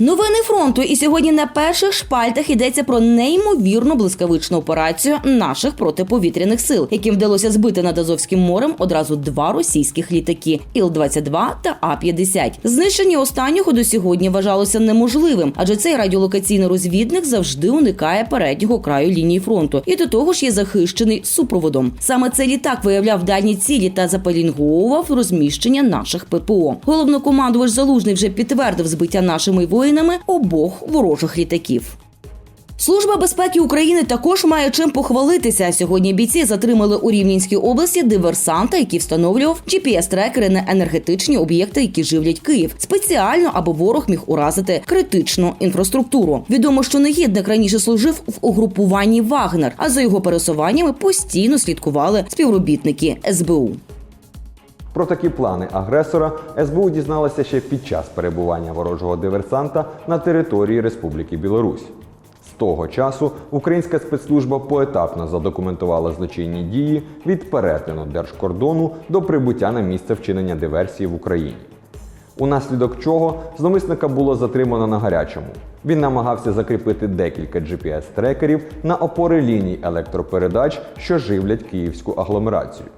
Новини фронту, і сьогодні на перших шпальтах йдеться про неймовірну блискавичну операцію наших протиповітряних сил, яким вдалося збити над Азовським морем одразу два російських літаки Іл-22 та А-50. Знищення останнього до сьогодні вважалося неможливим, адже цей радіолокаційний розвідник завжди уникає переднього краю лінії фронту і до того ж є захищений супроводом. Саме цей літак виявляв дальні цілі та запалінговував розміщення наших ППО. Головнокомандувач Залужний вже підтвердив збиття нашими воїнами обох ворожих літаків. Служба безпеки України також має чим похвалитися. Сьогодні бійці затримали у Рівненській області диверсанта, який встановлював GPS-трекери на енергетичні об'єкти, які живлять Київ, спеціально аби ворог міг уразити критичну інфраструктуру. Відомо, що негідник раніше служив в угрупуванні Вагнер, а за його пересуваннями постійно слідкували співробітники СБУ. Про такі плани агресора СБУ дізналася ще під час перебування ворожого диверсанта на території Республіки Білорусь. З того часу українська спецслужба поетапно задокументувала злочинні дії від перетину держкордону до прибуття на місце вчинення диверсії в Україні. Унаслідок чого зловмисника було затримано на гарячому. Він намагався закріпити декілька GPS-трекерів на опори ліній електропередач, що живлять київську агломерацію.